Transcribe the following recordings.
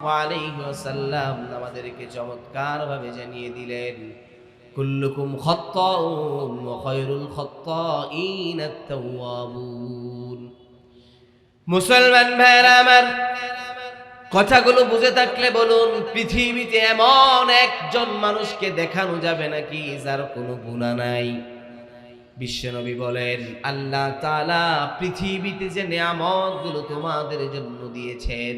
আলাইসাল্লাম আমাদেরকে চমৎকার ভাবে জানিয়ে দিলেন, কুল্লুকুম মুসলমান ভাইরা আমার, কথাগুলো বুঝে থাকলে বলুন, পৃথিবীতে এমন একজন মানুষকে দেখানো যাবে নাকি যার কোনো গুণা নাই? বিশ্বনবী বলেন, আল্লাহ তাআলা পৃথিবীতে যে নিয়ামতগুলো তোমাদের জন্য দিয়েছেন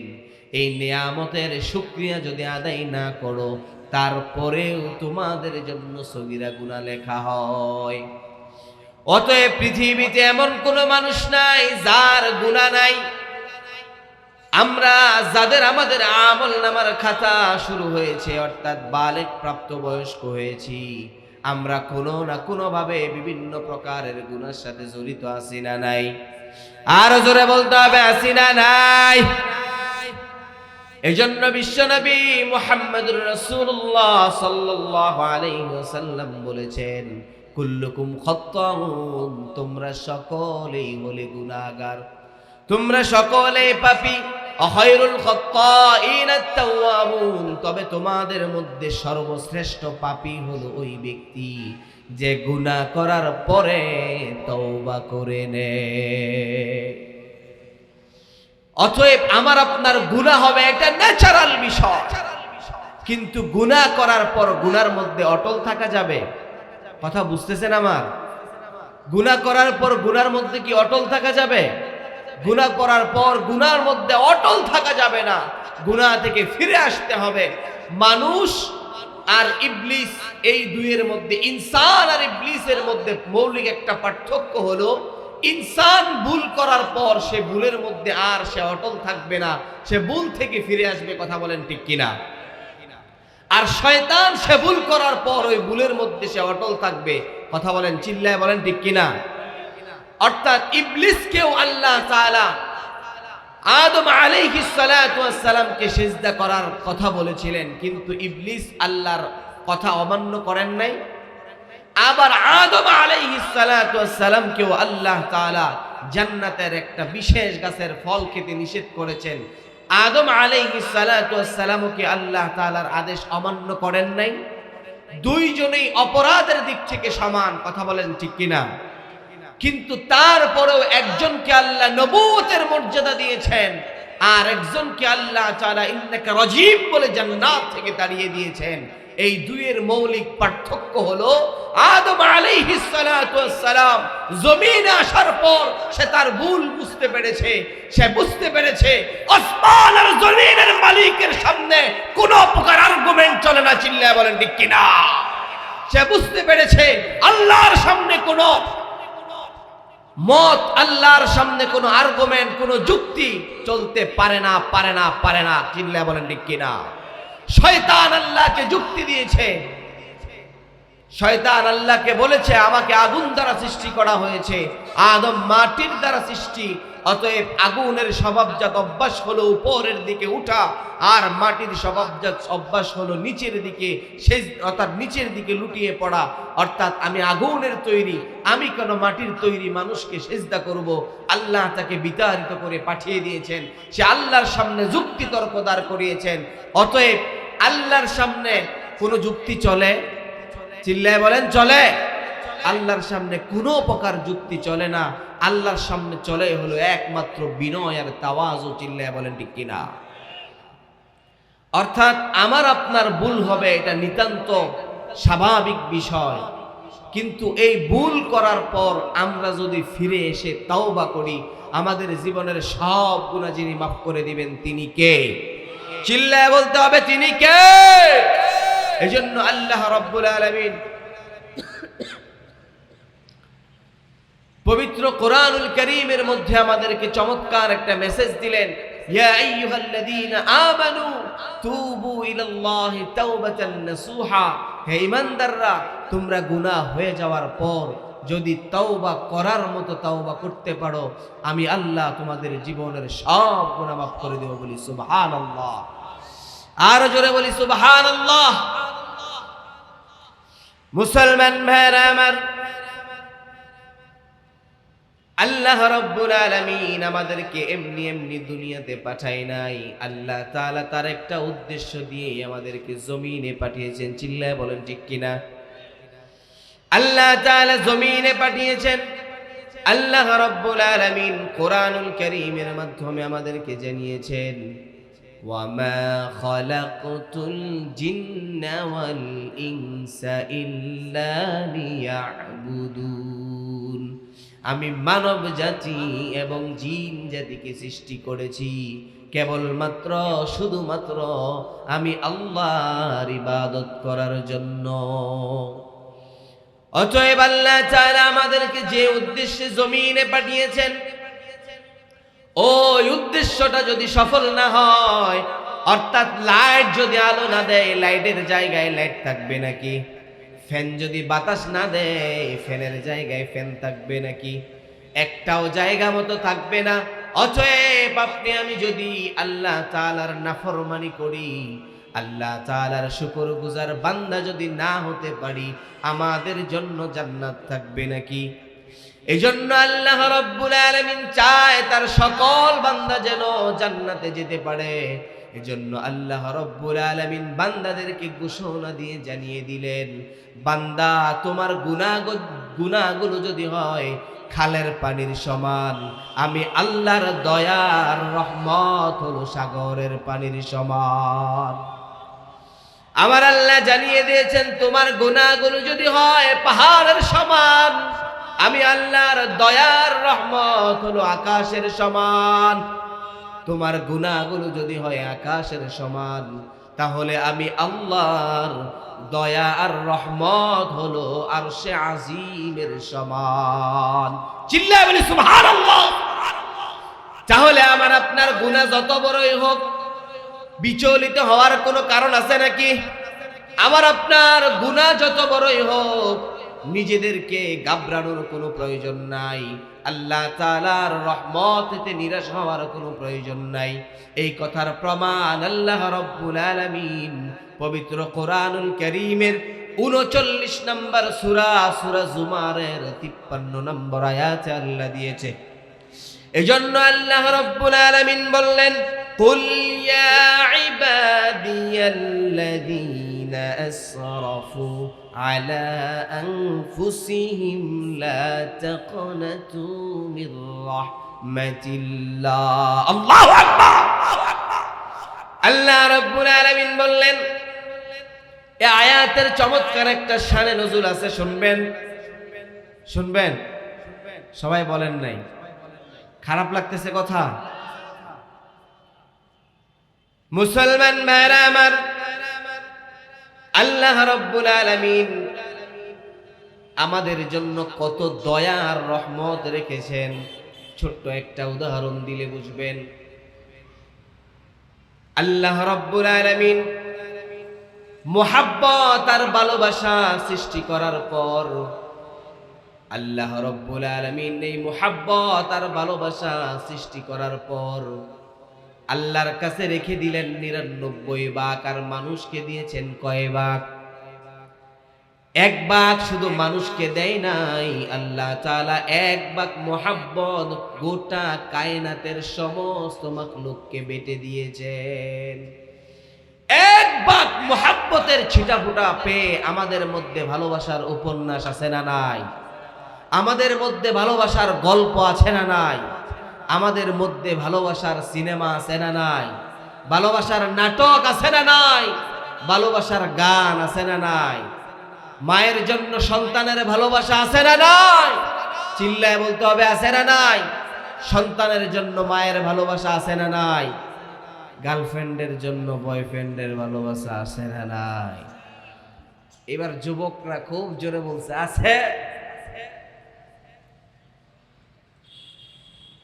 এই নিয়ামতের শুক্রিয়া যদি আদায় না করো, তারপরেও তোমাদের জন্য সগিরা গুণা লেখা হয়। অতএব পৃথিবীতে এমন কোনো মানুষ নাই যার গুণা নাই। আমরা যাদের আমাদের আমল নামার খাতা শুরু হয়েছে, অর্থাৎ বালেক প্রাপ্ত বয়স্ক হয়েছি, আমরা কোনো না কোনো ভাবে বিভিন্ন প্রকারের গুণার সাথে জড়িত আছি না নাই। আরও জোরে বলতে হবে, আছি না নাই। এই জন্য বিশ্বনবী মুহাম্মদুর রাসূলুল্লাহ সাল্লাল্লাহু আলাইহি ওয়াসাল্লাম বলেছেন, কুল্লুকুম খাত্তাউন তোমরা সকলেই হলে গুনাহগার। তোমরা সকলে পাপী। অখৈরুল খাত্তাইন তবে তোমাদের মধ্যে সর্বশ্রেষ্ঠ পাপী হলো ওই ব্যক্তি যে গুনাহ করার পরে তওবা করে নেয়। অতএব আমার আপনার গুনাহ হবে এটা ন্যাচারাল বিষয়। কিন্তু গুনাহ করার পর গুনার মধ্যে অটল থাকা যাবে? কথা বুঝতেছেন আমার? গুনাহ করার পর গুনার মধ্যে কি অটল থাকা যাবে? গুনাহ করার পর গুনার মধ্যে অটল থাকা যাবে না। গুনাহ থেকে ফিরে আসতে হবে। মানুষ আর ইবলিস, এই দুইয়ের মধ্যে, ইনসান আর ইবলিসের মধ্যে মৌলিক একটা পার্থক্য হলো ইনসান ভুল করার পর সে ভুলের মধ্যে আর সে অটল থাকবে না। সে ভুল থেকে ফিরে আসবে কথা বলেন ঠিক কিনা? আর শয়তান সে ভুল করার পর ওই ভুলের মধ্যে সে অটল থাকবে। কথা বলেন, চিল্লায় বলেন ঠিক কিনা? অর্থাৎ ইবলিসকেও আল্লাহ তাআলা আদম আলাইহিস সালামকে সিজদা করার কথা বলেছিলেন, কিন্তু ইবলিস আল্লাহর কথা অমান্য করেন নাই। আবার আদম আলাইহিস সালাতু ওয়াস সালামকেও আল্লাহ তাআলা জান্নাতের একটা বিশেষ গাছের ফল খেতে নিষেধ করেছেন। আদম আলাইহিস সালাতু ওয়াস সালামকে আল্লাহ তাআলার আদেশ অমান্য করেন নাই। দুইজনেই অপরাধের দিক থেকে সমান, কথা বলেন ঠিক কিনা? কিন্তু তারপরেও একজনকে আল্লাহ নবুতের মর্যাদা দিয়েছেন, আর একজনকে আল্লাহ তাআলা ইন্নাকা রাজীব বলে জান্নাত থেকে তাড়িয়ে দিয়েছেন। এই দুইয়ের মৌলিক পার্থক্য হলো, আদম সালাম জমিনে আসার পর সে তার ভুল বুঝতে পেরেছে, সে বুঝতে পেরেছে আসমান আর জমিনের মালিকের সামনে কোনো প্রকার আর্গুমেন্ট চলে না চিল্লায় বলেন ঠিক কিনা? সে বুঝতে পেরেছে আল্লাহর সামনে কোনো মত, আল্লাহর সামনে কোনো আর্গুমেন্ট কোনো যুক্তি চলতে পারে না পারে না পারে না চিল্লা বলেন ঠিক কিনা? শয়তান আল্লাহকে যুক্তি দিয়েছে। শয়তান আল্লাহকে বলেছে, আমাকে আগুন দ্বারা সৃষ্টি করা হয়েছে। আদম মাটির দ্বারা সৃষ্টি, অতএব আগুনের স্বভাবজাত অভ্যাস হলো উপরের দিকে উঠা, আর মাটির স্বভাবজাত অভ্যাস হলো নিচের দিকে শেষ অর্থাৎ নিচের দিকে লুটিয়ে পড়া। অর্থাৎ আমি আগুনের তৈরি, আমি কেন মাটির তৈরি মানুষকে সেজদা করব। আল্লাহ তাকে বিতাড়িত করে পাঠিয়ে দিয়েছেন। সে আল্লাহর সামনে যুক্তি তর্ক দাঁড় করিয়েছেন। অতএব আল্লাহর সামনে কোনো যুক্তি চলে? চিল্লায় বলেন, চলে। আল্লাহর সামনে কোনো প্রকার যুক্তি চলে না। আল্লাহর সামনে চলে হলো একমাত্র বিনয় আর তাওয়াজ ও চিল্লায় বলেন ঠিক কিনা? অর্থাৎ আমার, আপনার ভুল হবে, এটা নিতান্ত স্বাভাবিক বিষয়। কিন্তু এই ভুল করার পর আমরা যদি ফিরে এসে তাওবা করি, আমাদের জীবনের সব গুণা যিনি মাফ করে দিবেন, তিনি কে? চিল্লায় বলতে হবে, তিনি কে? এজন্য আল্লাহ রব্বুল আলামিন পবিত্র কোরআনুল করিমের মধ্যে আমাদেরকে চমৎকার একটা মেসেজ দিলেন, ইয়া আইয়ুহাল্লাযীনা আমানু তুবু ইলাল্লাহি তাওবাতান নাসুহা হে ঈমানদাররা, তোমরা গুনাহ হয়ে যাওয়ার পর যদি তওবা করার মতো তওবা করতে পারো, আমি আল্লাহ তোমাদের জীবনের সব গুনাহ মাফ করে দেব বলি সুবহানাল্লাহ। আর জোরে বলি সুবহানাল্লাহ। মুসলমান ভাইরা আমার, আল্লাহ রব্বুল আলামিন আমাদেরকে এমনি এমনি দুনিয়াতে পাঠায় নাই। আল্লাহ তাআলা তার একটা উদ্দেশ্য দিয়ে আমাদেরকে জমিনে পাঠিয়েছেন। চিল্লায় বলেন ঠিক কিনা? আল্লাহ তাআলা জমিনে পাঠিয়েছেন আল্লাহ রব্বুল আলামিন কোরআনুল কারীমের মাধ্যমে আমাদেরকে জানিয়েছেন وما خلقت الجن والإنس إلا ليعبدون আমি মানব জাতি এবং জিন জাতিকে সৃষ্টি করেছি কেবলমাত্র শুধুমাত্র আমি আল্লাহর ইবাদত করার জন্য অতএব আল্লাহ তাআলা আমাদেরকে যে উদ্দেশ্যে জমিনে পাঠিয়েছেন, ওই উদ্দেশ্যটা যদি সফল না হয়, অর্থাৎ লাইট যদি আলো না দেয়, লাইটের জায়গায় লাইট থাকবে নাকি? ফ্যান যদি বাতাস না দেয়, ফ্যানের জায়গায় ফ্যান থাকবে নাকি? একটাও জায়গা মতো থাকবে না। অতএব আপনি, আমি যদি আল্লাহ তাআলার নাফরমানি করি আল্লাহ তাআলার শুকর গুজার বান্দা যদি না হতে পারি, আমাদের জন্য জান্নাত থাকবে নাকি? এই জন্য আল্লাহ রব্বুল আলামিন চায় তার সকল বান্দা যেন জান্নাতে যেতে পারে। এজন্য আল্লাহ রব্বুল আলামিন বান্দাদেরকে ঘোষণা দিয়ে জানিয়ে দিলেন, বান্দা, তোমার গুনাহ গুনাহগুলো যদি হয়, খালের পানির সমান, আমি আল্লাহর দয়ার রহমত হলো সাগরের পানির সমান। আমার আল্লাহ জানিয়ে দিয়েছেন, তোমার গুনাহগুলো যদি হয় পাহাড়ের সমান, আমি আল্লাহর দয়ার রহমত হলো আকাশের সমান। তোমার গুনাহগুলো যদি হয় আকাশের সমান, তাহলে আমি আল্লাহর দয়া আর রহমত হলো আর সে আজিমের সমান। চিল্লা বলি, সুবহানাল্লাহ! তাহলে আমার আপনার গুনাহ যত বড়ই হোক বিচলিত হওয়ার কোনো কারণ আছে নাকি? আমার আপনার গুনাহ যত বড়ই হোক, নিজেদেরকে গাবড়ানোর কোনো প্রয়োজন নাই। আল্লাহ তালার রহমতে নিরাশ হওয়ার কোনো প্রয়োজন নাই। এই কথার প্রমাণ আল্লাহ রব্বুল আলমিন পবিত্র কোরআনুল করিমের উনচল্লিশ নম্বর সুরা সুরা জুমারের তিপ্পান্ন নম্বর আয়াতে আল্লাহ দিয়েছে। এজন্য আল্লাহ রব্বুল আলামিন বললেন কুল ইয়া ইবাদিয়াল্লাযীনা আসরাফু আলা আনফুসিহিম লা তাকনাতু মির রাহমাতিল্লাহ আল্লাহু আকবার আল্লাহ রব্বুল আলামিন বললেন এই আয়াতের চমৎকার একটা শানে নজুল আছে, শুনবেন? শুনবেন? সবাই বলেন নাই? খারাপ লাগতেছে কথা? মুসলমান ভাইরা আমার, আল্লাহ রব্বুল আলামিন আমাদের জন্য কত দয়া আর রহমত রেখেছেন। ছোট্ট একটা উদাহরণ দিলে বুঝবেন। আল্লাহ রব্বুল আলামিন মোহাব্বত আর ভালোবাসা সৃষ্টি করার পর আল্লাহ রব্বুল আলমিন এই মোহাব্বত আর ভালোবাসা সৃষ্টি করার পর আল্লাহর কাছে রেখে দিলেন নিরানব্বই বাক, আর মানুষকে দিয়েছেন কয় বাক? এক বাক শুধু মানুষকে দেয় নাই, আল্লাহ তালা এক বাক মোহাব্বত গোটা কায়নাতের সমস্ত মাখলুককে বেটে দিয়েছেন। এক বাক মোহাব্বতের ছিটাফুটা পেয়ে আমাদের মধ্যে ভালোবাসার উপন্যাস আছে না নাই? আমাদের মধ্যে ভালোবাসার গল্প আছে না নাই? আমাদের মধ্যে ভালোবাসার সিনেমা আছে না নাই? ভালোবাসার নাটক আছে না নাই? ভালোবাসার গান আছে না নাই? মায়ের জন্য সন্তানের ভালোবাসা আছে না নাই? চিল্লায় বলতে হবে আছে না নাই? সন্তানের জন্য মায়ের ভালোবাসা আছে না নাই? গার্লফ্রেন্ডের জন্য বয়ফ্রেন্ডের ভালোবাসা আছে না নাই? এবার যুবকরা খুব জোরে বলছে, আছে?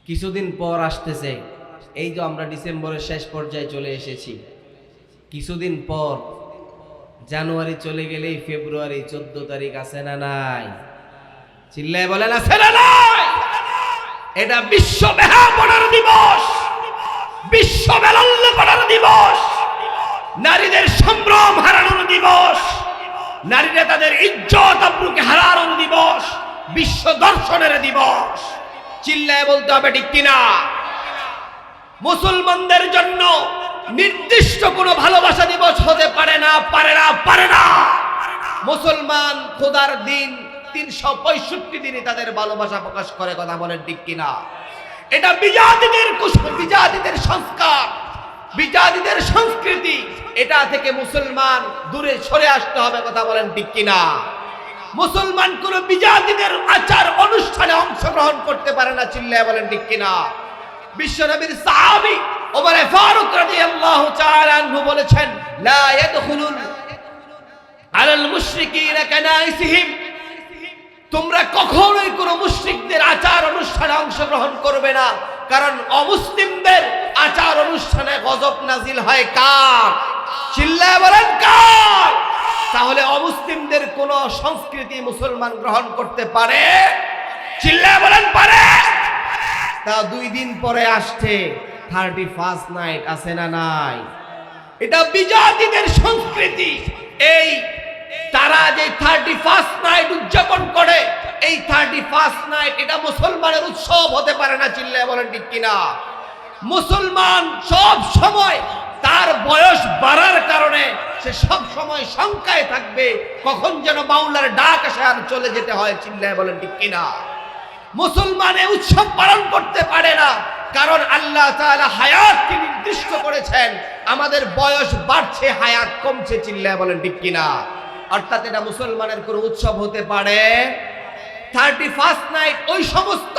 কিছুদিন পর আসতেছে। এই তো আমরা ডিসেম্বরের শেষ পর্যায়ে চলে এসেছি। কিছুদিন পর জানুয়ারি চলে গেলেই ফেব্রুয়ারি চোদ্দ তারিখ আছে না নাই? চিল্লায় বলেন, আছে না নাই? এটা বিশ্ব বেহাপনার দিবস। বিশ্ব বেলাল্যপনার দিবস। নারীদের সম্ভ্রম হারানোর দিবস। নারীরা তাদের ইজ্জত আব্রুকে হারানোর দিবস। বিশ্ব দর্শনের দিবস। চিল্লায় বলতে হবে, ঠিক কিনা? মুসলমানদের জন্য নির্দিষ্ট কোনো ভালোবাসা দিবস হতে পারে না পারে না পারে না। মুসলমান খোদার দিন তিনশো পঁয়ষট্টি দিনই তাদের ভালোবাসা প্রকাশ করে, কথা বলেন ঠিক কিনা? এটা বিজাতিদের বিজাতিদের সংস্কার, বিজাতিদের সংস্কৃতি। এটা থেকে মুসলমান দূরে সরে আসতে হবে, কথা বলেন ঠিক কিনা? মুসলমান কোন বিজাতিদের আচার অনুষ্ঠানে অংশগ্রহণ করতে পারে না, চিল্লায় বলেন ঠিক কিনা? বিশ্বনবীর সাহাবী ওমর ফারুক রাদিয়াল্লাহু তাআলা আনহু বলেছেন, লা আলাল কানাইসিহিম। তোমরা কখনোই কোনো মুশরিকদের আচার অনুষ্ঠানে অংশগ্রহণ করবে না, কারণ অমুসলিমদের আচার অনুষ্ঠানে গজব নাজিল হয় কার? চিল্লায় বলেন কার? তাহলে অমুসলিমদের কোন সংস্কৃতি মুসলমান গ্রহণ করতে পারে? চিল্লায় বলেন, পারে। তা দুই দিন পরে আসছে থার্টি ফার্স্ট নাইট আছে না নাই? এটা বিজাতিদের সংস্কৃতি। এই তারা যে থার্টি ফার্স্ট নাইট উদযাপন করে, এই থার্টি ফার্স্ট নাইট এটা মুসলমানের উৎসব হতে পারে না, চিল্লায় বলেন ঠিক কিনা? মুসলমান সব সময় তার বয়স বাড়ার কারণে সে সব সময় শঙ্কায় থাকবে, কখন যেন বাউলার ডাক আসে আর চলে যেতে হয়, চিল্লায় বলেন ঠিক কিনা। মুসলমানে উৎসব পালন করতে পারে না, কারণ আল্লাহ তাআলা হায়াতকে নির্দিষ্ট করেছেন, আমাদের বয়স বাড়ছে, হায়াত কমছে, চিল্লায় বলেন ঠিক কিনা। অর্থাৎ এটা মুসলমানের কোনো উৎসব হতে পারে। থার্টি ফার্স্ট নাইট ওই সমস্ত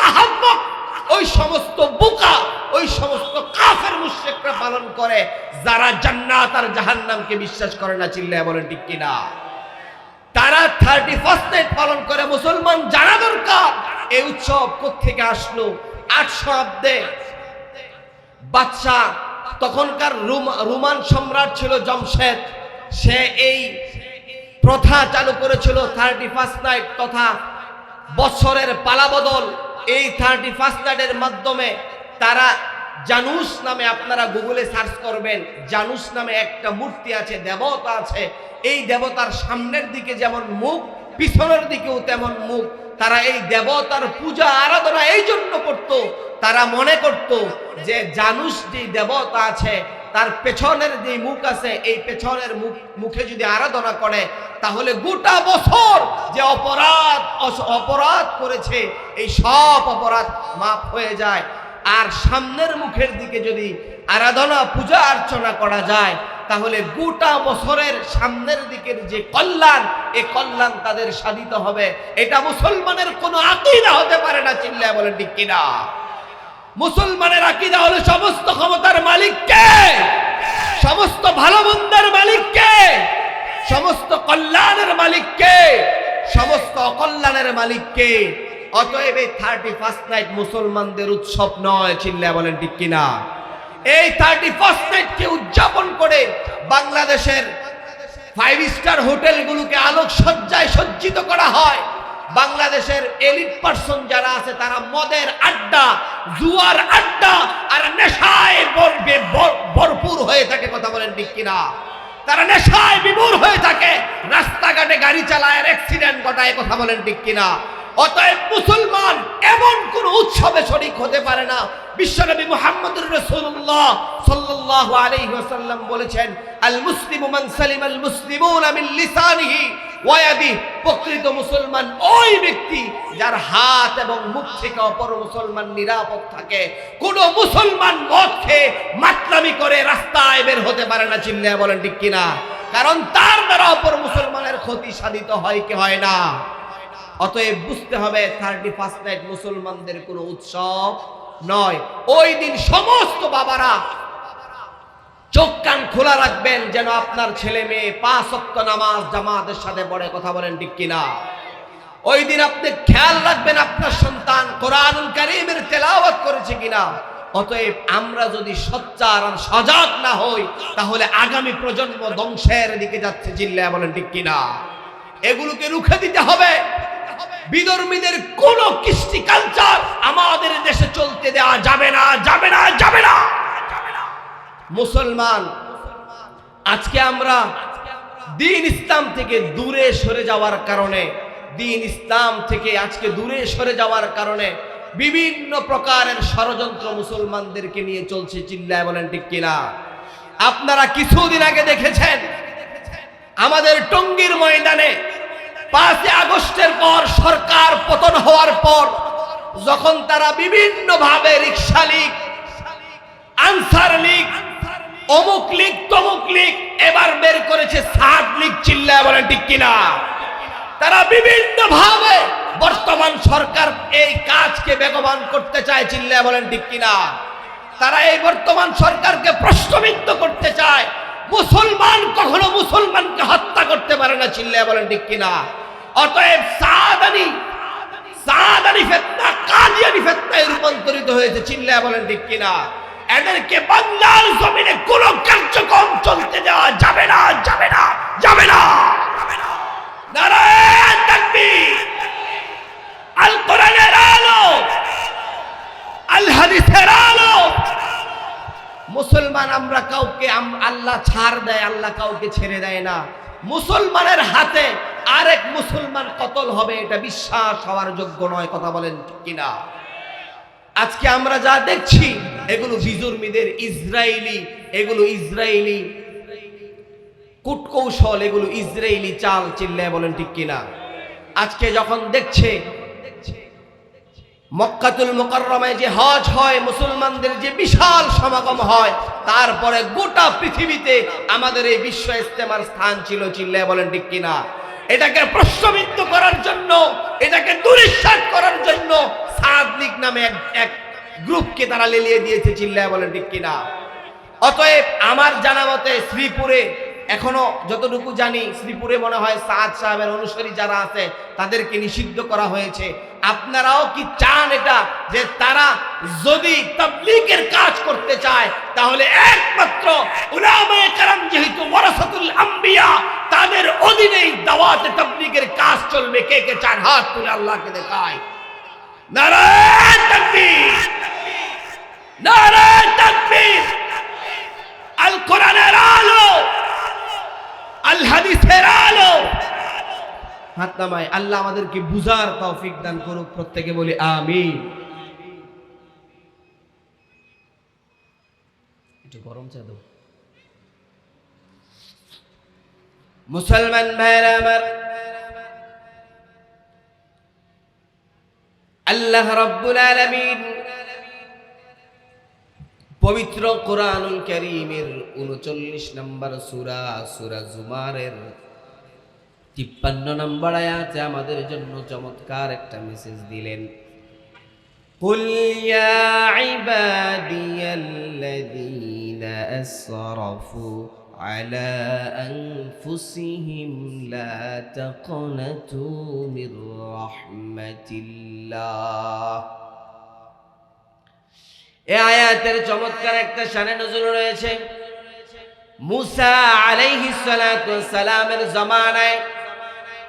ওই সমস্ত বোকা, ওই সমস্ত কাফের মুশরিকরা পালন করে, যারা জান্নাত আর জাহান্নামকে বিশ্বাস করে না, চিল্লায় বলেন ঠিক কিনা? তারা থার্টি ফার্স্ট নাইট পালন করে, মুসলমান জানা দরকার। এই উৎসব থেকে আসলো? আট শতাব্দে বাদশাহ, তখনকার রুম- রোমান সম্রাট ছিল জমশেদ। সে এই প্রথা চালু করেছিল থার্টি ফার্স্ট নাইট তথা বছরের পালাবদল। এই থার্টি ফার্স্ট নাইটের মাধ্যমে তারা জানুস নামে আপনারা গুগলে সার্চ করবেন, জানুস নামে একটা মূর্তি আছে, দেবতা আছে। এই দেবতার সামনের দিকে যেমন মুখ, পিছনের দিকেও তেমন মুখ। তারা এই দেবতার পূজা আরাধনা এই জন্য করত। তারা মনে করত যে জানুস যে দেবতা আছে তার পেছনের যে মুখ আছে, এই পেছনের মুখ, মুখে যদি আরাধনা করে, তাহলে গোটা বছর যে অপরাধ অপরাধ করেছে, এই সব অপরাধ মাফ হয়ে যায়। আর সামনের মুখের দিকে যদি আরাধনা, পূজা অর্চনা করা যায়, তাহলে গোটা বছরের সামনের দিকের যে কল্যাণ, এ কল্যাণ তাদের সাধিত হবে। এটা মুসলমানের কোনো আকিদা হতে পারে না, চিল্লায় বলেন ঠিক কিনা? মুসলমানের আকিদা হলো সমস্ত ক্ষমতার মালিক কে সমস্ত ভালো মন্দের মালিক কে সমস্ত কল্যাণের মালিক কে সমস্ত অকল্যাণের মালিক কে অতএব এই থার্টি ফার্স্ট নাইট মুসলমানদের উৎসব নয় চিল্লা বলেন ঠিক কিনা? এই থার্টি ফার্স্ট নাইটকে উদযাপন করে বাংলাদেশের ফাইভ স্টার হোটেলগুলোকে আলোক সজ্জায় সজ্জিত করা হয়। বাংলাদেশের এলিট পার্সন যারা আছে, তারা মদের আড্ডা, জুয়ার আড্ডা আর নেশায় ভর- ভর- ভরপুর হয়ে থাকে, কথা বলেন ঠিক কিনা? তারা নেশায় বিমূর হয়ে থাকে, রাস্তাঘাটে গাড়ি চালায়, আর অ্যাক্সিডেন্ট ঘটায়, কথা বলেন ঠিক কিনা? অতএব মুসলমান এমন কোন উৎসবে শরিক হতে পারে না। বিশ্বনবী মুহাম্মদুর রাসূলুল্লাহ সাল্লাল্লাহু আলাইহি ওয়াসাল্লাম বলেছেন আল মুসলিমু মান সালিমাল মুসলিমুনা মিন লিসানিহি ওয়া ইয়াদিহি। প্রকৃত মুসলমান ওই ব্যক্তি যার হাত এবং মুখ থেকে অপর মুসলমান নিরাপদ থাকে। কোন মুসলমান মদ মাতলামি করে রাস্তায় বের হতে পারে না, চিল্লায় বলেন ঠিক কিনা? কারণ তার দ্বারা অপর মুসলমানের ক্ষতি সাধিত হয় কি হয় না? অতএব বুঝতে হবে থার্টি ফার্স্ট নাইট মুসলমানদের কোনো উৎসব নয়। ওই দিন সমস্ত বাবারা চোখ কান খোলা রাখবেন যেন আপনার ছেলে মেয়ে পাঁচ নামাজ জামাতের সাথে পড়ে কথা বলেন ঠিক কিনা। ওই দিন আপনি খেয়াল রাখবেন আপনার সন্তান কোরআনুল কারীমের তেলাওয়াত করেছে কিনা। অতএব আমরা যদি সচ্চার আর সজাগ না হই, তাহলে আগামী প্রজন্ম ধ্বংসের দিকে যাচ্ছে, চিল্লায় বলেন ঠিক কিনা। এগুলোকে রুখে দিতে হবে। বিধর্মীদের কোন কৃষ্টি কালচার আমাদের দেশে চলতে দেওয়া যাবে না যাবে না যাবে না। মুসলমান, আজকে আমরা দিন ইসলাম থেকে দূরে সরে যাওয়ার কারণে, দিন ইসলাম থেকে আজকে দূরে সরে যাওয়ার কারণে বিভিন্ন প্রকারের ষড়যন্ত্র মুসলমানদেরকে নিয়ে চলছে, চিল্লায় বলেন ঠিক কিনা? আপনারা কিছুদিন আগে দেখেছেন, আমাদের টঙ্গীর ময়দানে পাঁচই আগস্টের পর সরকার পতন হওয়ার পর যখন তারা বিভিন্ন ভাবে রিক্সা লীগ, আনসার লীগ, অমুক লীগ, তমুক লীগ এবার বের করেছে সাত লীগ চিল্লায় বলেন ঠিক কিনা? তারা বিভিন্ন ভাবে বর্তমান সরকার এই কাজকে বেগবান করতে চায় চিল্লায় বলেন ঠিক কিনা? তারা এই বর্তমান সরকারকে প্রশ্নবিদ্ধ করতে চায়। মুসলমান কখনো মুসলমানকে হত্যা করতে পারে না, চিল্লায় বলেন ঠিক কিনা? অতএব সাদানি সাদানি ফেতনা কাদিয়ানি ফেতনায় রূপান্তরিত হয়েছে, চিল্লায় বলেন ঠিক কিনা? এদেরকে বাংলার জমিনে কোন কার্যক্রম চলতে দেওয়া যাবে না যাবে না যাবে না। নারায়ণ আল কোরআনের আল হাদিসের আলো মুসলমান আমরা কাউকে আল্লাহ ছাড় দেয়, আল্লাহ কাউকে ছেড়ে দেয় না। মুসলমানের হাতে আরেক মুসলমান কতল হবে এটা বিশ্বাস হওয়ার যোগ্য নয়, কথা বলেন কিনা? আজকে আমরা যা দেখছি, এগুলো বিজুর্মীদের ইসরায়েলি এগুলো ইসরায়েলি কূটকৌশল, এগুলো ইসরায়েলি চাল চিল্লায় বলেন ঠিক কিনা? আজকে যখন দেখছে মক্কাতুল মোকাররমায় যে হজ হয়, মুসলমানদের যে বিশাল সমাগম হয়, তারপরে গোটা পৃথিবীতে আমাদের এই বিশ্ব ইস্তেমার স্থান ছিল চিল্লায় বলেন ঠিক কিনা। এটাকে প্রশ্নবিদ্ধ করার জন্য, এটাকে দুরিশ্বাস করার জন্য সাদলিক নামে এক এক গ্রুপকে তারা লেলিয়ে দিয়েছে চিল্লায় বলেন ঠিক কিনা। অতএব আমার জানা মতে শ্রীপুরে এখনও যতটুকু জানি, শ্রীপুরে মনে হয় সাদ সাহেবের অনুসারী যারা আছে, তাদেরকে নিষিদ্ধ করা হয়েছে। আপনারাও কি চান এটা, যে তারা যদি তাবলীগের কাজ করতে চায়, তাহলে একমাত্র উলামায়ে কেরাম যেহেতু ওয়ারাসাতুল আম্বিয়া, তাদের অধীনেই দাওয়াতে তাবলীগের কাজ চলবে। কে কে চান? হাত তুলে আল্লাহকে দেখায় নারায়ণ তাকবীর! নারায়ণ তাকবীর! আল কোরআনের আলো! আল আলো। হাত নামায়, আল্লাহ আমাদেরকে বুঝার তৌফিক দান করুক, প্রত্যেকে বলি আমিন। একটু গরম চা মুসলমান ভাইরা আমার, আল্লাহ রব্বুল আলামিন পবিত্র কোরআনুল করিমের উনচল্লিশ নম্বর সুরা সুরা জুমারের তিপ্পান্ন নম্বর আয়াতে আমাদের জন্য চমৎকার একটা মেসেজ দিলেন قل يا عبادي الذين أسرفوا على أنفسهم لا تقنطوا من رحمة الله এ আয়াতের চমৎকার একটা শানে নজর রয়েছে। মুসা আলাইহিস সালাতু সালামের জমানায়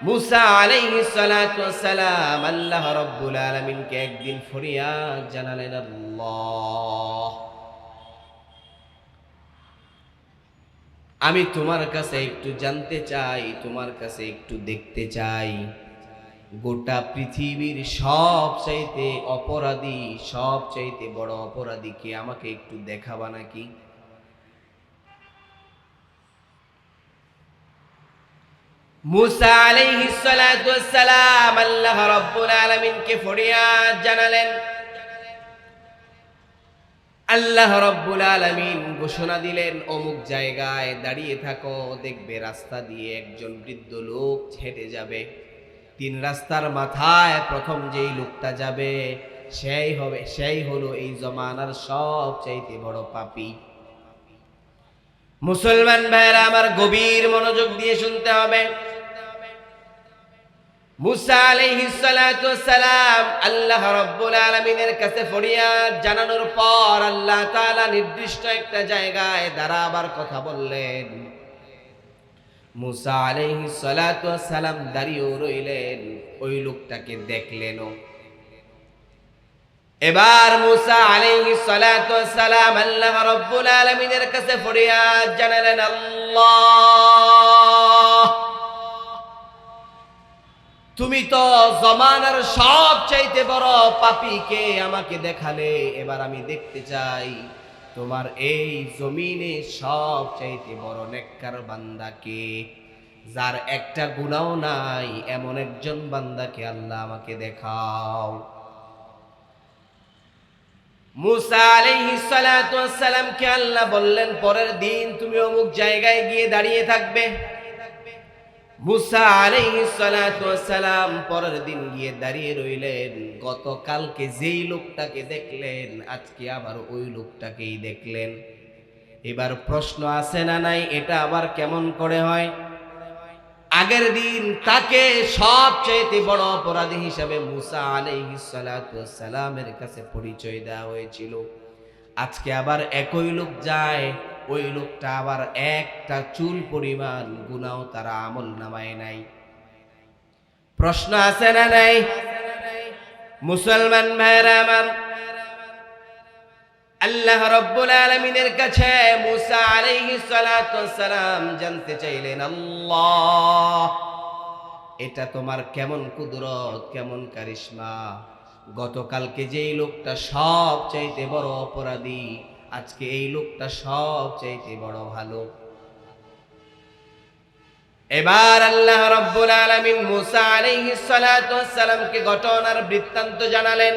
মুসা আলাইহিস সালাতু সালাম আল্লাহ রাব্বুল আলামিনকে একদিন ফরিয়াদ জানালেন, আল্লাহ, আমি তোমার কাছে একটু জানতে চাই, তোমার কাছে একটু দেখতে চাই। গোটা পৃথিবীর সব চাইতে অপরাধী সব চাইতে বড় অপরাধীকে আমাকে একটু দেখাবা নাকি? ফরিয়াদ জানালেন। আল্লাহ রব্বুল আলামিন ঘোষণা দিলেন, অমুক জায়গায় দাঁড়িয়ে থাকো, দেখবে রাস্তা দিয়ে একজন বৃদ্ধ লোক হেঁটে যাবে। তিন রাস্তার মাথায় প্রথম যেই লোকটা যাবে, সেই হবে, সেই হলো এই জমানার সব চাইতে বড় পাপি। মুসলমান ভাইরা আমার গভীর মনোযোগ দিয়ে শুনতে হবে। মুসা সালাম আল্লাহ জানানোর পর আল্লাহ তাআলা নির্দিষ্ট একটা জায়গায় দাঁড়াবার কথা বললেন। মুসা সালাতু সালাম দাঁড়িয়েও রইলেন, ওই লোকটাকে দেখলেনও। এবার মুসা আলাইহিস সালাতু সালাম আল্লাহ রাব্বুল আলামিনের কাছে ফরিয়াদ জানালেন, আল্লাহ, তুমি তো জমানার সব চাইতে বড় পাপিকে আমাকে দেখালে, এবার আমি দেখতে চাই। তোমার এই জমিনে সব চাইতে বড় নেককার বান্দাকে যার একটা গুণাও নাই, এমন একজন বান্দাকে আল্লাহ আমাকে দেখাও। মুসা আলাইহিস সালাতু ওয়াসসালামকে আল্লাহ বললেন, পরের দিন তুমি অমুক জায়গায় গিয়ে দাঁড়িয়ে থাকবে। মুসা আলাইহিস সালাতু ওয়াসসালাম পরের দিন গিয়ে দাঁড়িয়ে রইলেন। গতকালকে যেই লোকটাকে দেখলেন, আজকে আবার ওই লোকটাকেই দেখলেন। এবার প্রশ্ন আছে না নাই, এটা আবার কেমন করে হয়? আগের দিন তাকে সবচেয়ে বড় অপরাধী হিসাবে মুসা আলাইহিস সালাতু ওয়াসসালামের কাছে পরিচয় দেওয়া হয়েছিল। আজকে আবার একই লোক যায় ওই লোকটা আবার একটা চুল পরিমাণ গুনাও তারা আমল নামায় নাই। প্রশ্ন আছে না নাই? মুসলমান ভাইরা আমার, আল্লাহ রব্বুল আলমিনের কাছে মুসা আলাইহিস সালাতু ওয়াসসালাম জানতে চাইলেন, আল্লাহ, এটা তোমার কেমন কুদরত, কেমন কারিশমা? গতকালকে যেই লোকটা সব চাইতে বড় অপরাধী আজকে এই লোকটা সব বড় ভালো। এবার আল্লাহ রব্বুল আলামিন মুসা আলাইহিস সালাতু ওয়াসসালামকে ঘটনার বৃত্তান্ত জানালেন।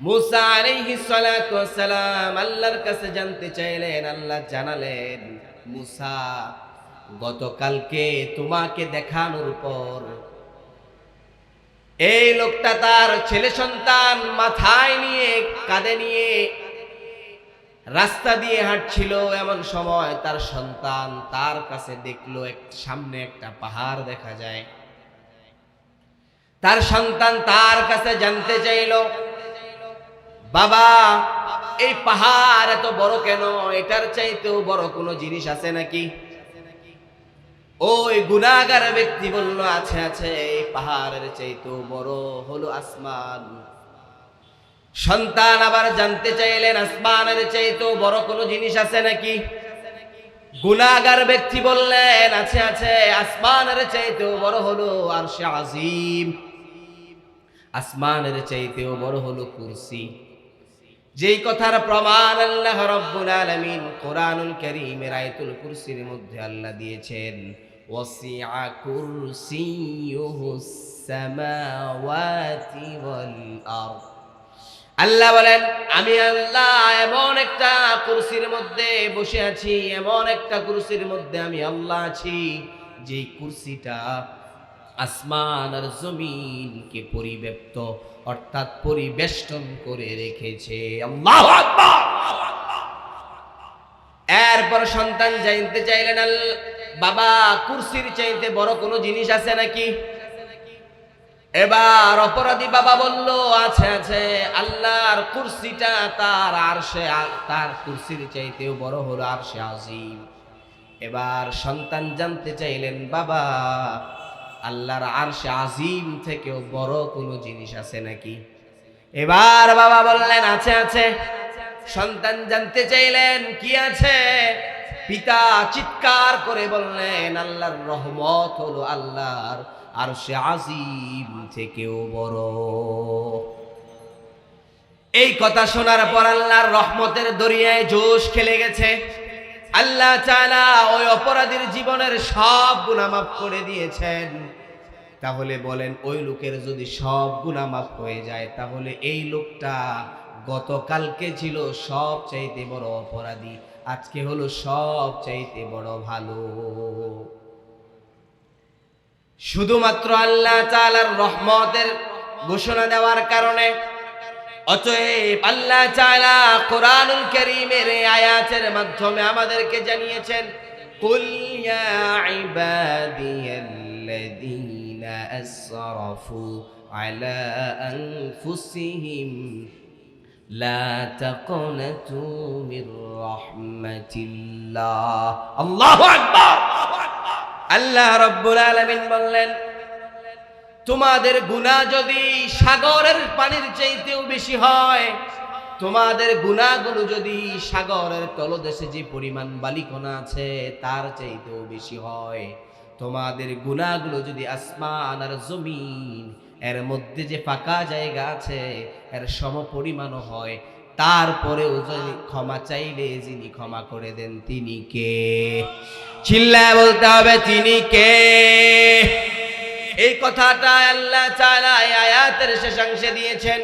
মুসা আলাইহিস সালাতু ওয়াসসালাম আল্লাহর কাছে জানতে চাইলেন, আল্লাহ জানালেন, মুসা, গতকালকে তোমাকে দেখানোর পর এই লোকটা তার ছেলে সন্তান মাথায় নিয়ে, কাঁধে নিয়ে রাস্তা দিয়ে হাঁটছিল এমন সময় তার সন্তান তার কাছে দেখল এক, সামনে একটা পাহাড় দেখা যায়। তার সন্তান তার কাছে জানতে চাইলো, বাবা, এই পাহাড় এত বড় কেন? এটার চাইতেও বড় কোনো জিনিস আছে নাকি? ওই গুনাগার ব্যক্তি বলল, আছে আছে, এই পাহাড়ের চাইতেও বড় হলো আসমান। সন্তান আবার জানতে চাইলেন, আসমানের চাইতেও বড় কোনো জিনিস আছে নাকি? গুনাগার ব্যক্তি বললেন, আছে আছে, আসমানের চাইতেও বড় হলো আর সে আজিম। আসমানের চাইতেও বড় হলো কুরসি। যেই কথার প্রমাণ আল্লাহ রব্বুল আলামিন কোরআনুল কারীমের আয়াতুল কুরসির মধ্যে আল্লাহ দিয়েছেন, ওয়াসিআ কুরসিয়ুহুস সামাওয়াতি ওয়াল আরদ। আল্লাহ বলেন, আমি আল্লাহ এমন একটা কুরসির মধ্যে বসে আছি, এমন একটা কুরসির মধ্যে আমি আল্লাহ আছি যে কুরসিটা আসমান আর জমিনকে পরিব্যাপ্ত, অর্থাৎ পরিবেষ্টন করে রেখেছে। আল্লাহু এরপর সন্তান জানতে চাইলেন বাবা, কুরসির চাইতে বড় কোনো জিনিস আছে নাকি? এবার অপরাধী বাবা বলল, আছে আছে, আল্লাহর কুরসিটা তার আর সে তার কুরসির চাইতেও বড় হলো সে আজিম এবার সন্তান জানতে চাইলেন, বাবা, আল্লাহর আর সে আজিম থেকেও বড় কোনো জিনিস আছে নাকি? এবার বাবা বললেন, আছে আছে। সন্তান জানতে চাইলেন, কি আছে? পিতা চিৎকার করে বললেন, আল্লাহর রহমত হলো আল্লাহর আর সে আজিম থেকেও বড়। এই কথা শোনার পর আল্লাহর রহমতের দরিয়ায় জোশ খেলে গেছে। আল্লাহ চালা ওই অপরাধীর জীবনের সব গুণা মাফ করে দিয়েছেন। তাহলে বলেন, ওই লোকের যদি সব গুণা মাফ হয়ে যায়, তাহলে এই লোকটা গতকালকে ছিল সব চাইতে বড় অপরাধী, আজকে হলো সব চাইতে বড় ভালো। শুধুমাত্র আল্লাহ চালার রহমতের ঘোষণা দেওয়ার কারণে, অতএব আল্লাহ চালা কোরআনুল করিমের আয়াতের মাধ্যমে আমাদেরকে জানিয়েছেন আল্লাহ ইয়া লা আল্লাহ রব্বুল আলামিন বললেন, তোমাদের গুনাহ যদি সাগরের পানির চাইতেও বেশি হয়, তোমাদের গুনাহগুলো যদি সাগরের তলদেশে যে পরিমাণ বালিকণা আছে, তার চাইতেও বেশি হয়। তোমাদের গুণাগুলো যদি আসমান আর জমিন, এর মধ্যে যে ফাঁকা জায়গা আছে, এর সম পরিমাণও হয় তারপরেও যদি ক্ষমা চাইলে যিনি ক্ষমা করে দেন তিনি কে? চিল্লায় বলতে হবে, তিনি কে? এই কথাটা আল্লাহ তাআলা আয়াতের শেষাংশে দিয়েছেন।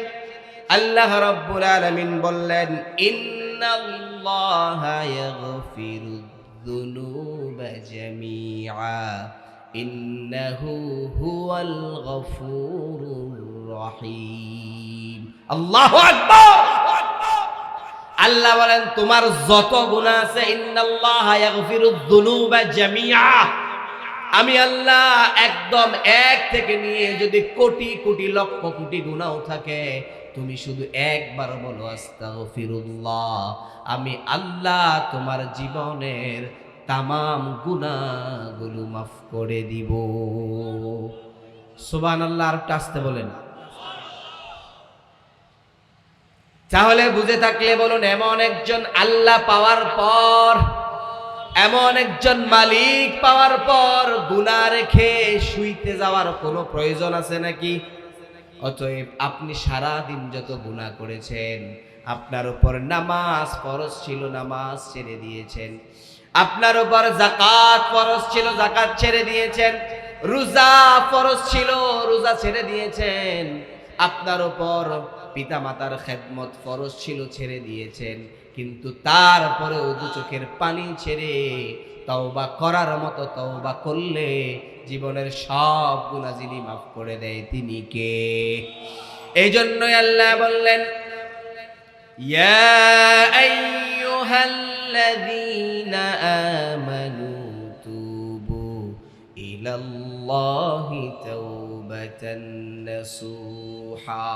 আল্লাহ রাব্বুল আলামিন বললেন, ইন্নাল্লাহা ইয়াগফিরু যুনুবা জামিআ, ইন্নাহু হুয়াল গফুরুর রহিম। আল্লাহু আকবার! আল্লাহ বলেন, তোমার যত গুনাহ আছে আমি আল্লাহ একদম এক থেকে নিয়ে যদি কোটি কোটি লক্ষ কোটি গুণাও থাকে, তুমি শুধু একবার বলো, আস্তাগফিরুল্লাহ। আমি আল্লাহ তোমার জীবনের তামাম গুনাহগুলো মাফ করে দিব। সুবহানাল্লাহ আর একটু আসতে বলেন। তাহলে বুঝে থাকলে বলুন, এমন একজন আল্লাহ পাওয়ার পর, এমন একজন মালিক পাওয়ার পর গুণা রেখে শুইতে যাওয়ার কোনো প্রয়োজন আছে নাকি? অতএব আপনি সারা দিন যত গুণা করেছেন, আপনার উপর নামাজ ফরজ ছিল, নামাজ ছেড়ে দিয়েছেন। আপনার উপর জাকাত ফরজ ছিল জাকাত ছেড়ে দিয়েছেন। রোজা ফরজ ছিল, রোজা ছেড়ে দিয়েছেন। আপনার উপর পিতামাতার খেদমত ফরজ ছিল, ছেড়ে দিয়েছেন। কিন্তু তারপরেও দু চোখের পানি ছেড়ে তওবা করার মতো তওবা করলে জীবনের সব গুনাহ যিনি মাফ করে দেয় তিনি কে? এই জন্যই আল্লাহ বললেন ইলাল্লাহি তাওবাতান নাসুহা।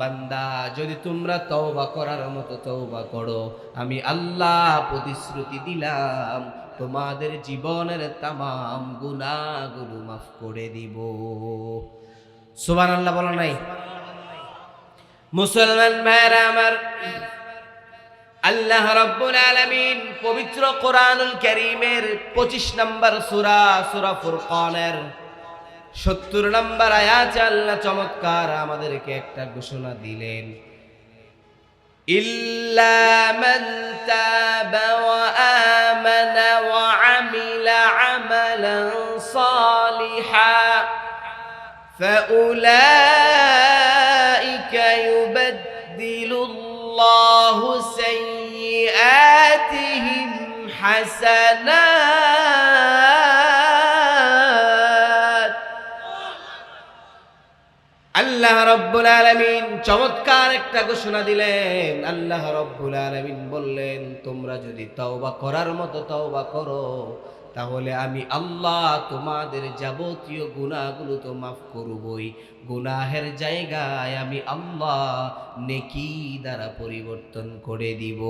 বান্দা, যদি তোমরা তওবা করার মতো তওবা করো, আমি আল্লাহ প্রতিশ্রুতি দিলাম, তোমাদের জীবনের তামাম গুনাহগুলো মাফ করে দিব। সুবান আল্লাহ বলো নাই? মুসলমান ভাইরা আমার, আল্লাহ রাব্বুল আলামিন পবিত্র কোরআনুল কারীমের 25 নম্বর সূরা সূরা ফুরকানের সত্তর নম্বর আয়াত আল্লাহ চমৎকার আমাদেরকে একটা ঘোষণা দিলেন إلا من تاب وآمن وعمل عملا صالحا فأولئك يبدل الله سيئاتهم حسنات রব্বুল আলামিন চমৎকার একটা ঘোষণা দিলেন। আল্লাহ রব্বুল আলামিন বললেন, তোমরা যদি তওবা করার মতো তওবা করো, তাহলে আমি আল্লাহ তোমাদের যাবতীয় গুনাহগুলো তো মাফ করবই। গুনাহের জায়গায় আমি আল্লাহ নেকি দ্বারা পরিবর্তন করে দিব।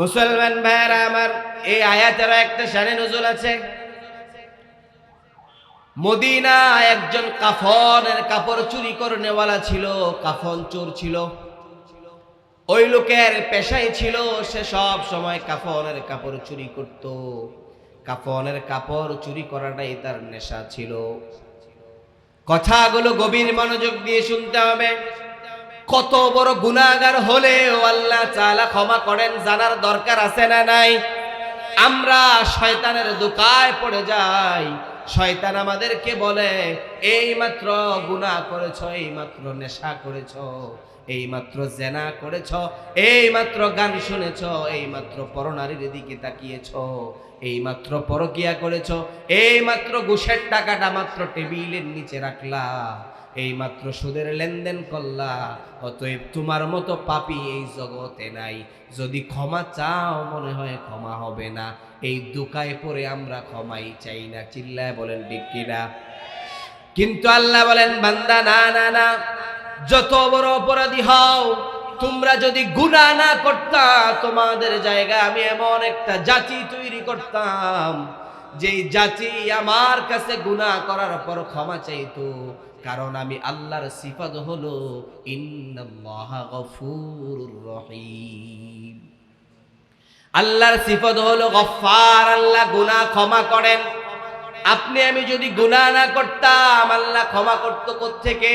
মুসলমান ভাইরা আমার এই আয়াতের একটা শানে নজর আছে। মদিনা একজন কাফনের কাপড় চুরি করে নেওয়ালা ছিল, কাফন চোর ছিল। ওই লোকের পেশাই ছিল, সে সব সময় কাফনের কাপড় চুরি করত। কাফনের কাপড় চুরি করাটাই তার নেশা ছিল। কথাগুলো গভীর মনোযোগ দিয়ে শুনতে হবে। কত বড় গুণাগার হলেও আল্লাহ চালা ক্ষমা করেন, জানার দরকার আছে না নাই? আমরা শয়তানের দোকায় পড়ে যাই। শয়তান আমাদেরকে বলে এই মাত্র গুণা করেছ এই মাত্র নেশা করেছ এই মাত্র জেনা করেছ এই মাত্র গান শুনেছ এই মাত্র পরনারীর দিকে তাকিয়েছ এই মাত্র পরকিয়া করেছ এই মাত্র ঘুষের টাকাটা মাত্র টেবিলের নিচে রাখলা এই মাত্র সুদের লেনদেন করলা, অতএব তোমার মতো পাপি এই জগতে নাই। যদি ক্ষমা চাও, মনে হয় ক্ষমা হবে না। এই দুকায় পরে আমরা ক্ষমাই চাই না। চিল্লায় বলেন ঠিক কিনা? কিন্তু আল্লাহ বলেন, বান্দা, না না না। যত বড় অপরাধী হও, তোমরা যদি গুনাহ না করতা, তোমাদের জায়গা আমি এমন একটা জাতি তৈরি করতাম, যেই জাতি আমার কাছে গুনাহ করার পর ক্ষমা চাইতো। কারণ আমি আল্লাহর সিফাত হলো রহিম। আল্লাহর সিফাত হলো গফার আল্লাহ গুনাহ ক্ষমা করেন। আপনি, আমি যদি গুনাহ না করতাম, আল্লাহ ক্ষমা করতো থেকে